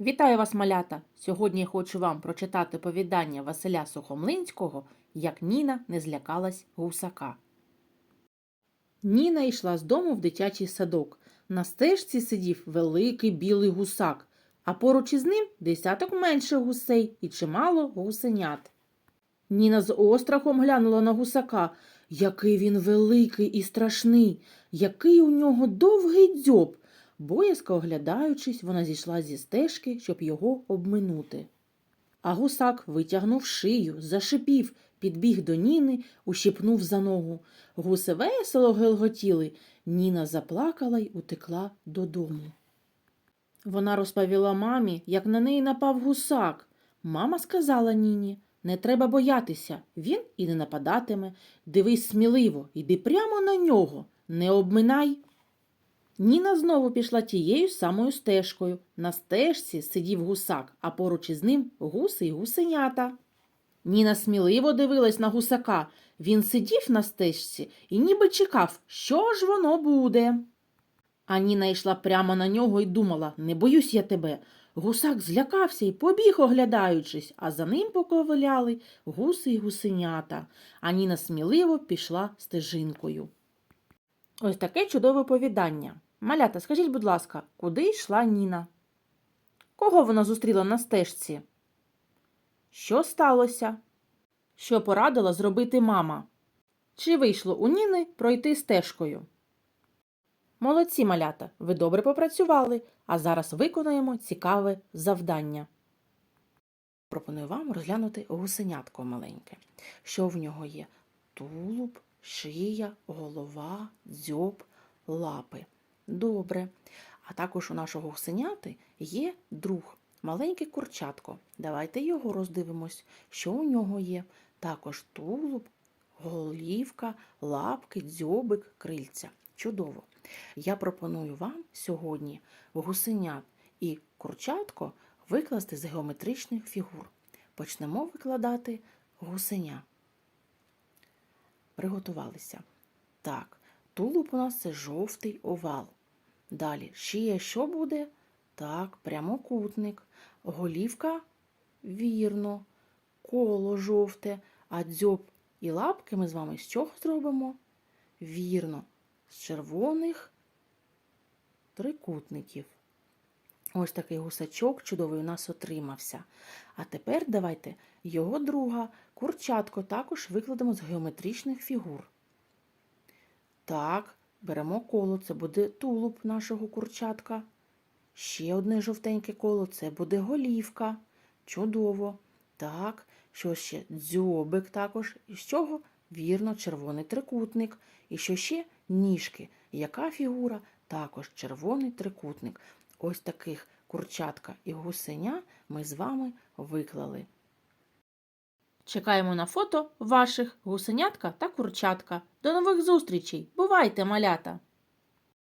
Вітаю вас, малята! Сьогодні я хочу вам прочитати повідання Василя Сухомлинського, як Ніна не злякалась гусака. Ніна йшла з дому в дитячий садок. На стежці сидів великий білий гусак, а поруч із ним десяток менших гусей і чимало гусенят. Ніна з острахом глянула на гусака. Який він великий і страшний, який у нього довгий дзьоб. Боязко оглядаючись, вона зійшла зі стежки, щоб його обминути. А гусак витягнув шию, зашипів, підбіг до Ніни, ущипнув за ногу. Гуси весело гелготіли. Ніна заплакала й утекла додому. Вона розповіла мамі, як на неї напав гусак. Мама сказала Ніні, не треба боятися, він і не нападатиме. Дивись сміливо, йди прямо на нього, не обминай. Ніна знову пішла тією самою стежкою. На стежці сидів гусак, а поруч із ним гуси й гусенята. Ніна сміливо дивилась на гусака. Він сидів на стежці і ніби чекав, що ж воно буде. А Ніна йшла прямо на нього і думала не боюсь я тебе. Гусак злякався і побіг, оглядаючись, а за ним поковиляли гуси й гусенята. А Ніна сміливо пішла стежинкою. Ось таке чудове повідання. Малята, скажіть, будь ласка, куди йшла Ніна? Кого вона зустріла на стежці? Що сталося? Що порадила зробити мама? Чи вийшло у Ніни пройти стежкою? Молодці малята, ви добре попрацювали, а зараз виконаємо цікаве завдання. Пропоную вам розглянути гусенятко маленьке. Що в нього є? Тулуб, шия, голова, дзьоб, лапи. Добре. А також у нашого гусеняти є друг, маленьке курчатко. Давайте його роздивимось, що у нього є. Також тулуб, голівка, лапки, дзьобик, крильця. Чудово. Я пропоную вам сьогодні гусенят і курчатко викласти з геометричних фігур. Почнемо викладати гусеня. Приготувалися. Так, тулуб у нас це жовтий овал. Далі шия що буде? Так, прямокутник. Голівка вірно, коло жовте, а дзьоб і лапки ми з вами з чого зробимо? Вірно, з червоних трикутників. Ось такий гусачок чудовий у нас отримався. А тепер давайте його друга, курчатко, також викладемо з геометричних фігур. Так, беремо коло, це буде тулуб нашого курчатка. Ще одне жовтеньке коло це буде голівка. Чудово. Так, що ще дзьобик також. І з чого? Вірно, червоний трикутник. І що ще ніжки. Яка фігура? Також червоний трикутник. Ось таких курчатка і гусеня ми з вами виклали. Чекаємо на фото ваших гусенятка та курчатка. До нових зустрічей! Бувайте, малята!